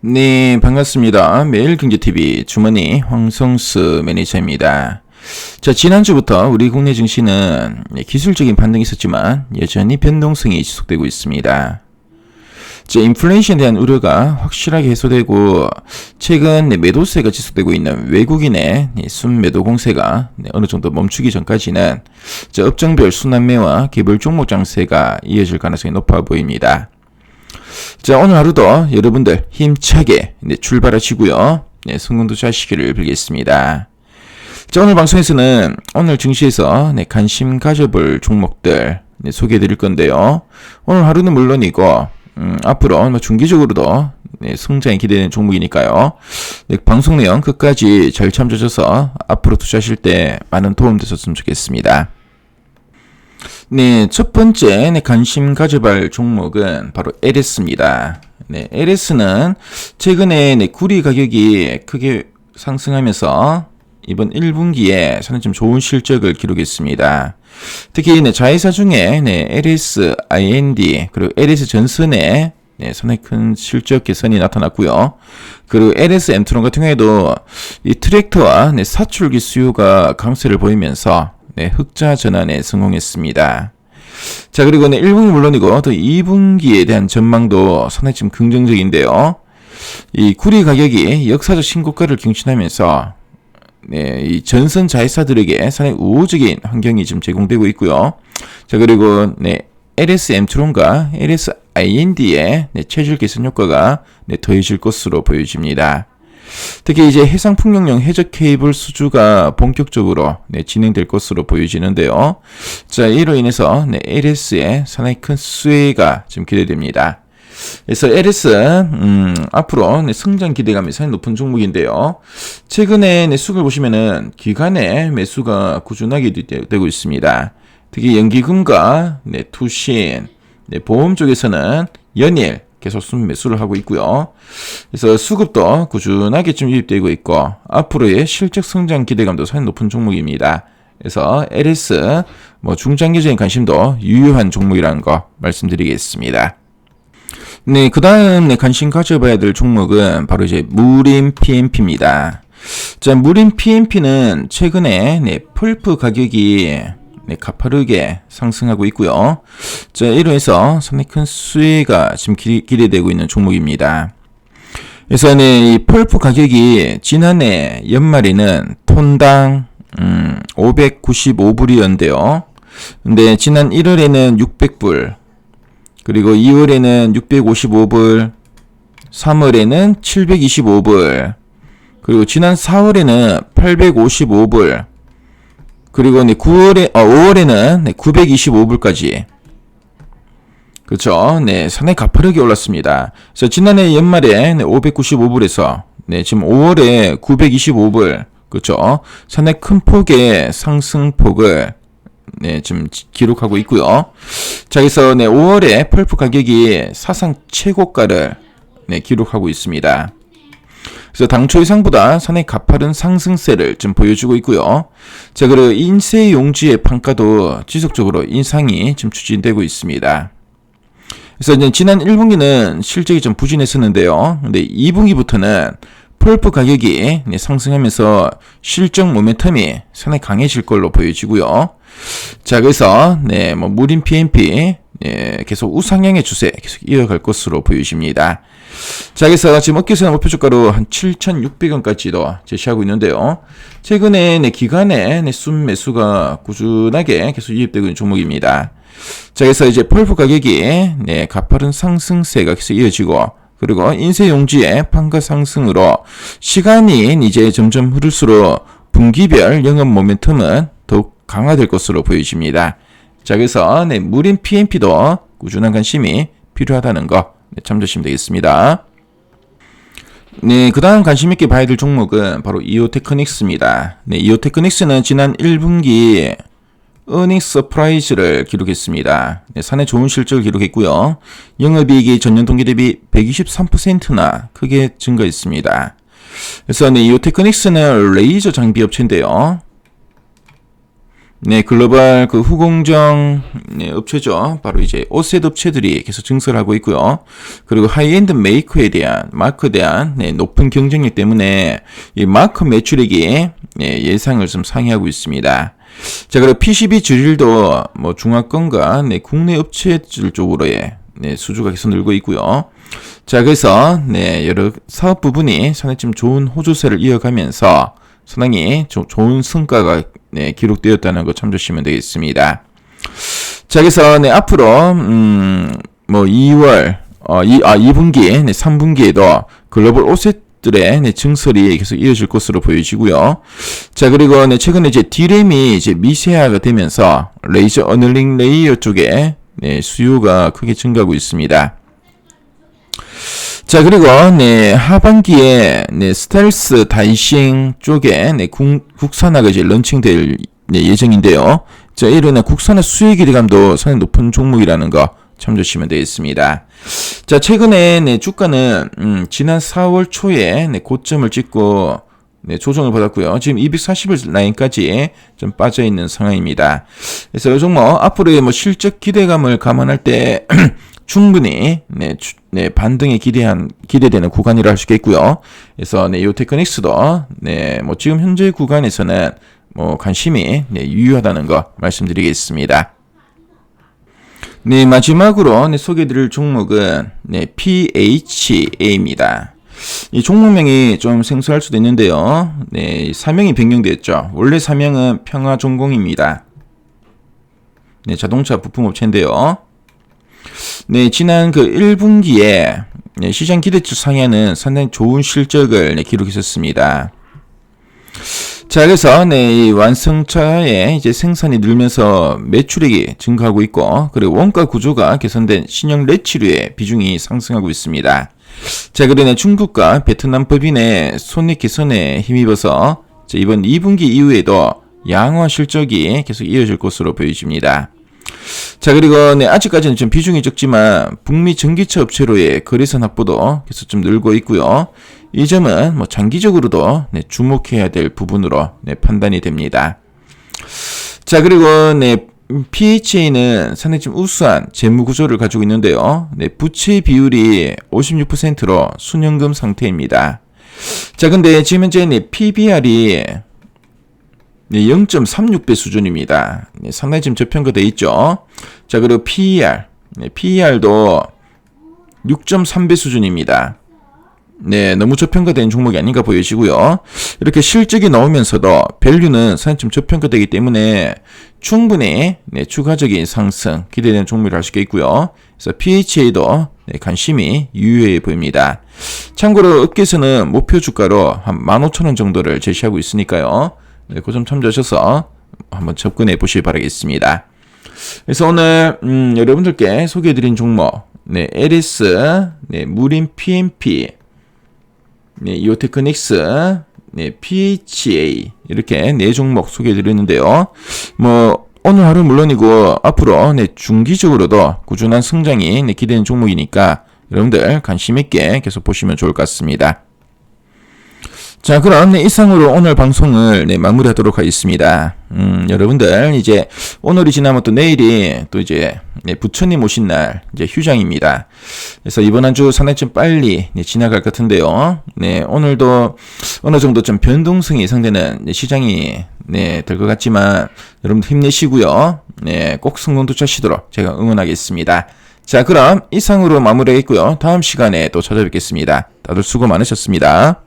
네, 반갑습니다. 매일 경제TV 주머니 황성수 매니저입니다. 자, 지난주부터 우리 국내 증시는 네, 기술적인 반등이 있었지만 여전히 변동성이 지속되고 있습니다. 자, 인플레이션에 대한 우려가 확실하게 해소되고 최근 네, 매도세가 지속되고 있는 외국인의 네, 순매도 공세가 네, 어느 정도 멈추기 전까지는 자, 업종별 순환매와 개별 종목 장세가 이어질 가능성이 높아 보입니다. 자, 오늘 하루도 여러분들 힘차게 네, 출발하시고요. 네, 성공 도하시기를 빌겠습니다. 자, 오늘 방송에서는 오늘 증시에서 네, 관심 가져볼 종목들 네, 소개해 드릴 건데요. 오늘 하루는 물론이고 음, 앞으로 뭐 중기적으로도 네, 성장이 기대되는 종목이니까요. 네, 방송 내용 끝까지 잘 참조하셔서 앞으로 투자하실 때 많은 도움 되셨으면 좋겠습니다. 네, 첫 번째 네, 관심 가져볼 종목은 바로 LS입니다. 네, LS는 최근에 네, 구리 가격이 크게 상승하면서 이번 1분기에 상당히 좀 좋은 실적을 기록했습니다. 특히 네, 자회사 중에 네, LS IND 그리고 LS 전선에 네, 상당히 큰 실적 개선이 나타났고요. 그리고 LS 엠트론 같은 경우에도 이 트랙터와 네, 사출기 수요가 강세를 보이면서 네, 흑자 전환에 성공했습니다. 자, 그리고 네, 1분기 물론이고 또 2분기에 대한 전망도 상당히 좀 긍정적인데요. 이 구리 가격이 역사적 신고가를 경신하면서 네, 이 전선 자회사들에게 상당히 우호적인 환경이 지금 제공되고 있고요. 자, 그리고 네, LS 엠트론과 LS IND의 네, 체질 개선 효과가 네, 더해질 것으로 보여집니다. 특히 이제 해상 풍력용 해적 케이블 수주가 본격적으로 네, 진행될 것으로 보여지는데요. 자, 이로 인해서 네, LS의 상당히 큰 수혜가 지금 기대됩니다. 그래서 LS 음, 앞으로 네, 성장 기대감이 상당히 높은 종목인데요. 최근에 네, 수를 보시면은 기간의 매수가 꾸준하게 되고 있습니다. 특히 연기금과 네, 투신, 네, 보험 쪽에서는 연일 계속 순 매수를 하고 있고요. 그래서 수급도 꾸준하게 좀 유입되고 있고 앞으로의 실적 성장 기대감도 상당히 높은 종목입니다. 그래서 LS 뭐 중장기적인 관심도 유효한 종목이라는 거 말씀드리겠습니다. 네, 그 다음 네, 관심 가져봐야 될 종목은 바로 이제 무림 PMP입니다. 자, 무림 PMP는 최근에 네, 펄프 가격이 네, 가파르게 상승하고 있고요. 자, 이로 해서 상당히 큰 수혜가 지금 기, 대되고 있는 종목입니다. 그래서 네, 이 펄프 가격이 지난해 연말에는 톤당 음, 595불이었는데요. 근데 지난 1월에는 600불, 그리고 2월에는 655불, 3월에는 725불, 그리고 지난 4월에는 855불, 그리고 네, 9월에, 어, 5월에는 네, 925불까지. 그렇죠. 네, 상당히 가파르게 올랐습니다. 그래서 지난해 연말에 네, 595불에서 네, 지금 5월에 925불. 그렇죠. 상당히 큰 폭의 상승폭을 네, 지금 기록하고 있고요. 자, 그래서 네, 5월에 펄프 가격이 사상 최고가를 네, 기록하고 있습니다. 그래서 당초 예상보다 상당히 가파른 상승세를 좀 보여주고 있고요. 자, 그리고 인쇄 용지의 판가도 지속적으로 인상이 지금 추진되고 있습니다. 그래서 이제 지난 1분기는 실적이 좀 부진했었는데요. 근데 2분기부터는 펄프 가격이 상승하면서 실적 모멘텀이 상당히 강해질 걸로 보여지고요. 자, 그래서 네, 뭐 무림 PMP 네, 계속 우상향의 추세 계속 이어갈 것으로 보여집니다. 자, 그래서 지금 어깨선의 목표 주가로 한 7,600원까지도 제시하고 있는데요. 최근에 네, 기간에 네, 순 매수가 꾸준하게 계속 유입되고 있는 종목입니다. 자, 그래서 이제 펄프 가격이 네, 가파른 상승세가 계속 이어지고 그리고 인쇄 용지의 판가 상승으로 시간이 이제 점점 흐를수록 분기별 영업 모멘텀은 더욱 강화될 것으로 보여집니다. 자, 그래서 네, 무림 PMP도 꾸준한 관심이 필요하다는 거 네, 참조하시면 되겠습니다. 네, 그 다음 관심 있게 봐야 될 종목은 바로 이오테크닉스입니다. 네, 이오테크닉스는 지난 1분기 어닝 서프라이즈를 기록했습니다. 네, 사내 좋은 실적을 기록했고요. 영업이익이 전년 동기 대비 123%나 크게 증가했습니다. 그래서 네, 이오테크닉스는 레이저 장비 업체인데요. 네, 글로벌 그 후공정 네, 업체죠. 바로 이제 오셋 업체들이 계속 증설하고 있고요. 그리고 하이엔드 메이커에 대한 마크에 대한 네, 높은 경쟁력 때문에 이 마크 매출액이 네, 예상을 좀 상회하고 있습니다. 자, 그리고 PCB 주질도 뭐 중화권과 네, 국내 업체들 쪽으로의 네, 수주가 계속 늘고 있고요. 자, 그래서 네, 여러 사업 부분이 상당히 좀 좋은 호조세를 이어가면서 상당히 조, 좋은 성과가 네, 기록되었다는 거 참조하시면 되겠습니다. 자, 그래서 네, 앞으로 음, 뭐 2월 어, 이, 아, 2분기, 네, 3분기에도 글로벌 오셋들의 네, 증설이 계속 이어질 것으로 보여지고요. 자, 그리고 네, 최근에 이제 디램이 이제 미세화가 되면서 레이저 어널링 레이어 쪽에 네, 수요가 크게 증가하고 있습니다. 자 그리고 네 하반기에 네 스텔스 다이싱 쪽에 네 국, 국산화가 이제 런칭될 네, 예정인데요. 자 이런 국산화 수익 기대감도 상당히 높은 종목이라는 거 참조하시면 되겠습니다. 자 최근에 네 주가는 음, 지난 4월 초에 네, 고점을 찍고 네, 조정을 받았고요. 지금 240일 라인까지 좀 빠져 있는 상황입니다. 그래서 이 종목 앞으로의 뭐 실적 기대감을 감안할 때 충분히 네, 주, 네 반등에 기대한 기대되는 구간이라 할 수 있겠고요. 그래서 네, 요 테크닉스도 네, 뭐 지금 현재 구간에서는 뭐 관심이 네, 유효하다는 거 말씀드리겠습니다. 네, 마지막으로 네, 소개드릴 종목은 네, PHA입니다. 이 종목명이 좀 생소할 수도 있는데요. 네, 사명이 변경됐죠. 원래 사명은 평화종공입니다. 네, 자동차 부품업체인데요. 네, 지난 그 1분기에 네, 시장 기대치 상에는 상당히 좋은 실적을 네, 기록했었습니다. 자, 그래서 네, 이 완성차의 이제 생산이 늘면서 매출액이 증가하고 있고, 그리고 원가 구조가 개선된 신형 레치류의 비중이 상승하고 있습니다. 자, 그러네 중국과 베트남 법인의 손익 개선에 힘입어서 이번 2분기 이후에도 양화 실적이 계속 이어질 것으로 보여집니다. 자 그리고 네 아직까지는 좀 비중이 적지만 북미 전기차 업체로의 거래선 확보도 계속 좀 늘고 있고요. 이 점은 뭐 장기적으로도 네, 주목해야 될 부분으로 네, 판단이 됩니다. 자 그리고 네 PHA는 상당히 좀 우수한 재무 구조를 가지고 있는데요. 네, 부채 비율이 56%로 순연금 상태입니다. 자, 근데 지금 현재 네, PBR이 네, 0.36배 수준입니다. 네, 상당히 지금 저평가되어 있죠. 자, 그리고 PER. 네, PER도 6.3배 수준입니다. 네, 너무 저평가된 종목이 아닌가 보여지고요. 이렇게 실적이 나오면서도 밸류는 상당히 좀 저평가되기 때문에 충분히 네, 추가적인 상승 기대되는 종목이라 할 수 있겠고요. 그래서 PHA도 네, 관심이 유효해 보입니다. 참고로 업계에서는 목표 주가로 한 15,000원 정도를 제시하고 있으니까요. 네, 그 점 참조하셔서 한번 접근해 보시기 바라겠습니다. 그래서 오늘 음, 여러분들께 소개해드린 종목, 네, LS, 네, 무린 PMP, 네, 이오테크닉스, 네, PHA 이렇게 네 종목 소개해드렸는데요. 뭐 오늘 하루 물론이고 앞으로 네, 중기적으로도 꾸준한 성장이 네, 기대되는 종목이니까 여러분들 관심 있게 계속 보시면 좋을 것 같습니다. 자, 그럼 네, 이상으로 오늘 방송을 네, 마무리하도록 하겠습니다. 음, 여러분들 이제 오늘이 지나면 또 내일이 또 이제 네, 부처님 오신 날 이제 휴장입니다. 그래서 이번 한 주 상당히 좀 빨리 네, 지나갈 것 같은데요. 네, 오늘도 어느 정도 좀 변동성이 예상되는 네, 시장이 네, 될 것 같지만 여러분 힘내시고요. 네, 꼭 성공 도착하시도록 제가 응원하겠습니다. 자, 그럼 이상으로 마무리하겠고요. 다음 시간에 또 찾아뵙겠습니다. 다들 수고 많으셨습니다.